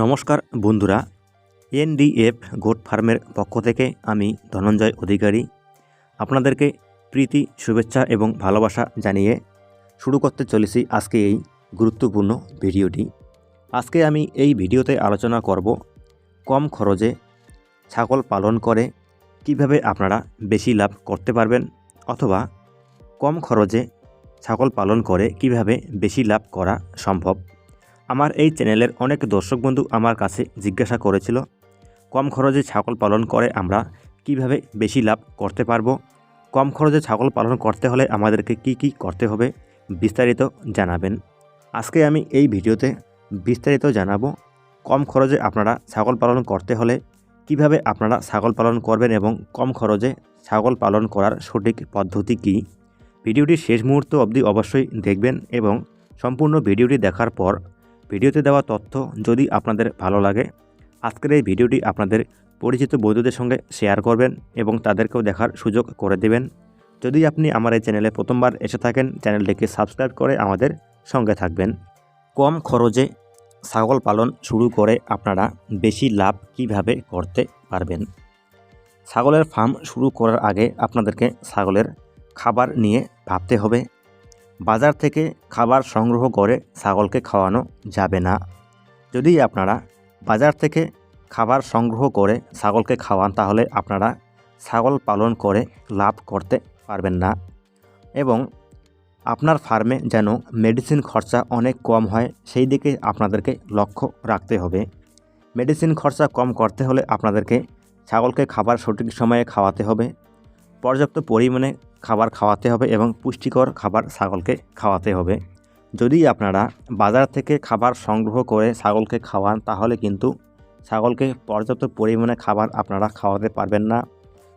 নমস্কার বন্ধুরা, NDF goat ফার্মের পক্ষ থেকে আমি ধনঞ্জয় অধিকারী। আপনাদেরকে প্রীতি, শুভেচ্ছা এবং ভালোবাসা জানিয়ে শুরু করতে চলেছি আজকে এই গুরুত্বপূর্ণ ভিডিওটি। আজকে আমি এই ভিডিওতে আলোচনা করব কম খরচে ছাগল পালন করে কীভাবে আপনারা বেশি লাভ করতে পারবেন অথবা কম খরচে ছাগল পালন করে কীভাবে বেশি লাভ করা সম্ভব। আমার এই চ্যানেলের অনেক দর্শক বন্ধু আমার কাছে জিজ্ঞাসা করেছিল, কম খরচে ছাগল পালন করে আমরা কীভাবে বেশি লাভ করতে পারব? কম খরচে ছাগল পালন করতে হলে আমাদেরকে কি কি করতে হবে? বিস্তারিত জানাবেন। আজকে আমি এই ভিডিওতে বিস্তারিত জানাব, কম খরচে আপনারা ছাগল পালন করতে হলে কীভাবে আপনারা ছাগল পালন করবেন এবং কম খরচে ছাগল পালন করার সঠিক পদ্ধতি কী? ভিডিওটি শেষ মুহূর্ত অবধি অবশ্যই দেখবেন এবং সম্পূর্ণ ভিডিওটি দেখার পর ভিডিওতে দেওয়া তথ্য যদি আপনাদের ভালো লাগে, আজকের এই ভিডিওটি আপনাদের পরিচিত বন্ধুদের সঙ্গে শেয়ার করবেন এবং তাদেরকেও দেখার সুযোগ করে দেবেন। যদি আপনি আমার এই চ্যানেলে প্রথমবার এসে থাকেন, চ্যানেলটিকে সাবস্ক্রাইব করে আমাদের সঙ্গে থাকবেন। কম খরচে ছাগল পালন শুরু করে আপনারা বেশি লাভ কীভাবে করতে পারবেন? ছাগলের ফার্ম শুরু করার আগে আপনাদেরকে ছাগলের খাবার নিয়ে ভাবতে হবে। বাজার থেকে খাবার সংগ্রহ করে ছাগলকে খাওয়ানো যাবে না। যদি আপনারা বাজার থেকে খাবার সংগ্রহ করে ছাগলকে খাওয়ান, তাহলে আপনারা ছাগল পালন করে লাভ করতে পারবেন না এবং আপনার ফার্মে যেন মেডিসিন খরচা অনেক কম হয়, সেই দিকে আপনাদেরকে লক্ষ্য রাখতে হবে। মেডিসিন খরচা কম করতে হলে আপনাদেরকে ছাগলকে খাবার সঠিক সময়ে খাওয়াতে হবে। পর্যাপ্ত পরিমাণে খাবার খাওয়াতে হবে এবং পুষ্টিকর খাবার ছাগলকে খাওয়াতে হবে। যদি আপনারা বাজার থেকে খাবার সংগ্রহ করে ছাগলকে খাওয়ান, তাহলে কিন্তু ছাগলকে পর্যাপ্ত পরিমাণে খাবার আপনারা খাওয়াতে পারবেন না।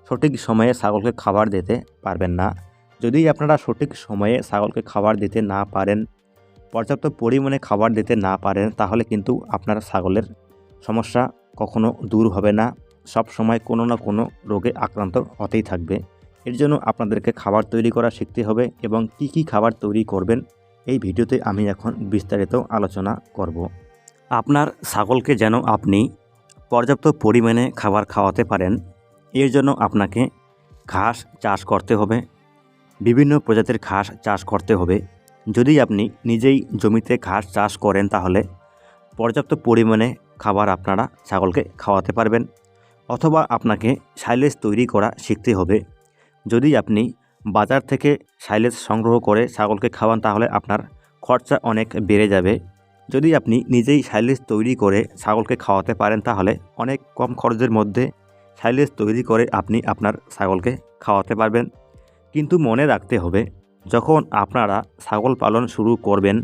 সঠিক সময়ে ছাগলকে খাবার দিতে পারবেন না। যদি আপনারা সঠিক সময়ে ছাগলকে খাবার দিতে না পারেন, পর্যাপ্ত পরিমাণে খাবার দিতে না পারেন, তাহলে কিন্তু আপনার ছাগলের সমস্যা কখনো দূর হবে না। সব সময় কোনো না কোনো রোগে আক্রান্ত হতেই থাকবে। এর জন্য আপনাদেরকে খাবার তৈরি করা শিখতে হবে এবং কি কি খাবার তৈরি করবেন এই ভিডিওতে আমি এখন বিস্তারিত আলোচনা করব। আপনার ছাগলকে যেন আপনি পর্যাপ্ত পরিমাণে খাবার খাওয়াতে পারেন, এর জন্য আপনাকে ঘাস চাষ করতে হবে, বিভিন্ন প্রজাতির ঘাস চাষ করতে হবে। যদি আপনি নিজেই জমিতে ঘাস চাষ করেন তাহলে পর্যাপ্ত পরিমাণে খাবার আপনারা ছাগলকে খাওয়াতে পারবেন। অথবা আপনাকে সাইলেজ তৈরি করা শিখতে হবে। যদি আপনি বাজার থেকে সাইলেজ সংগ্রহ করে ছাগলকে খাওয়ান, তাহলে আপনার খরচা অনেক বেড়ে যাবে। যদি আপনি নিজেই সাইলেজ তৈরি করে ছাগলকে খাওয়াতে পারেন, তাহলে অনেক কম খরচের মধ্যে সাইলেজ তৈরি করে আপনি আপনার ছাগলকে খাওয়াতে পারবেন। কিন্তু মনে রাখতে হবে, যখন আপনারা ছাগল পালন শুরু করবেন,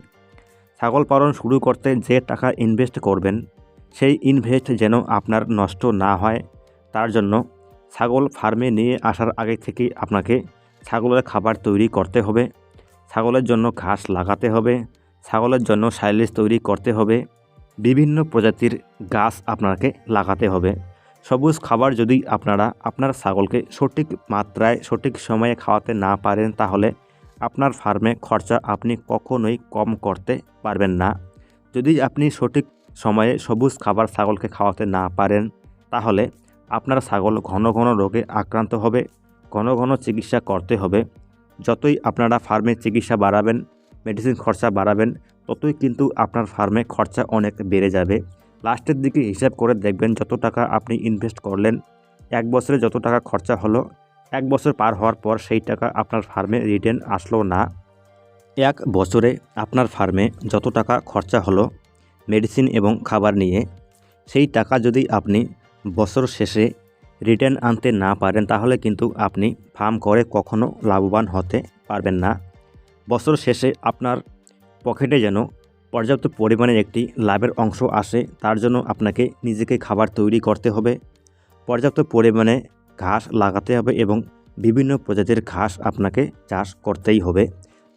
ছাগল পালন শুরু করতে যে টাকা ইনভেস্ট করবেন, সেই ইনভেস্ট যেন আপনার নষ্ট না হয়। তার জন্য ছাগল ফার্মে নিয়ে আসার আগে থেকেই আপনাকে ছাগলের খাবার তৈরি করতে হবে। ছাগলের জন্য ঘাস লাগাতে হবে। ছাগলের জন্য সাইলেজ তৈরি করতে হবে। বিভিন্ন প্রজাতির গাছ আপনাকে লাগাতে হবে। সবুজ খাবার যদি আপনারা আপনার ছাগলকে সঠিক মাত্রায়, সঠিক সময়ে খাওয়াতে না পারেন, তাহলে আপনার ফার্মে খরচা আপনি কখনোই কম করতে পারবেন না। যদি আপনি সঠিক সময়ে সবুজ খাবার ছাগলকে খাওয়াতে না পারেন, তাহলে আপনার ছাগল ঘন ঘন রোগে আক্রান্ত হবে, ঘন ঘন চিকিৎসা করতে হবে। যতই আপনারা ফার্মে চিকিৎসা বাড়াবেন, মেডিসিন খরচা বাড়াবেন, ততই কিন্তু আপনার ফার্মে খরচা অনেক বেড়ে যাবে। লাস্টের দিকে হিসাব করে দেখবেন যত টাকা আপনি ইনভেস্ট করলেন, এক বছরে যত টাকা খরচা হলো, এক বছর পার হওয়ার পর সেই টাকা আপনার ফার্মে রিটার্ন আসলো না। এক বছরে আপনার ফার্মে যত টাকা খরচা হলো, মেডিসিন এবং খাবার নিয়ে, সেই টাকা যদি আপনি বছর শেষে রিটার্ন আনতে না পারেন, তাহলে কিন্তু আপনি ফার্ম করে কখনো লাভবান হতে পারবেন না। বছর শেষে আপনার পকেটে যেন পর্যাপ্ত পরিমাণে একটি লাভের অংশ আসে, তার জন্য আপনাকে নিজেকে খাবার তৈরি করতে হবে। পর্যাপ্ত পরিমাণে ঘাস লাগাতে হবে এবং বিভিন্ন প্রজাতির ঘাস আপনাকে চাষ করতেই হবে।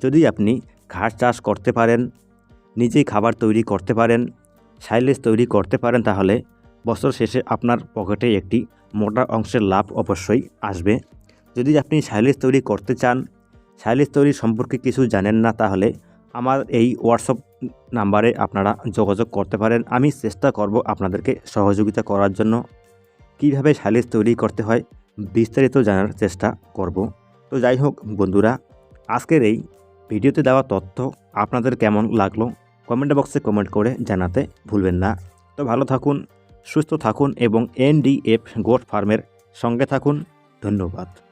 যদি আপনি ঘাস চাষ করতে পারেন, নিজেই খাবার তৈরি করতে পারেন সাইলেজ তৈরি করতে পারেন, তাহলে বছর শেষে আপনার পকেটে একটি মোটা অংশের লাভ অবশ্যই আসবে। যদি আপনি সাইলেজ তৈরি করতে চান সাইলেজ তৈরি সম্পর্কে কিছু জানেন না, তাহলে আমার এই হোয়াটসঅ্যাপ নাম্বারে আপনারা যোগাযোগ করতে পারেন। আমি চেষ্টা করব আপনাদেরকে সহযোগিতা করার জন্য। কীভাবে সালিশ তৈরি করতে হয়, বিস্তারিত জানার চেষ্টা করব। তো যাই হোক বন্ধুরা, আজকের এই ভিডিওতে দেওয়া তথ্য আপনাদের কেমন লাগল? কমেন্ট বক্সে কমেন্ট করে জানাতে ভুলবেন না। তো ভালো থাকুন। সুস্থ থাকুন এবং এনডিএফ গোট ফার্মের সঙ্গে থাকুন। ধন্যবাদ।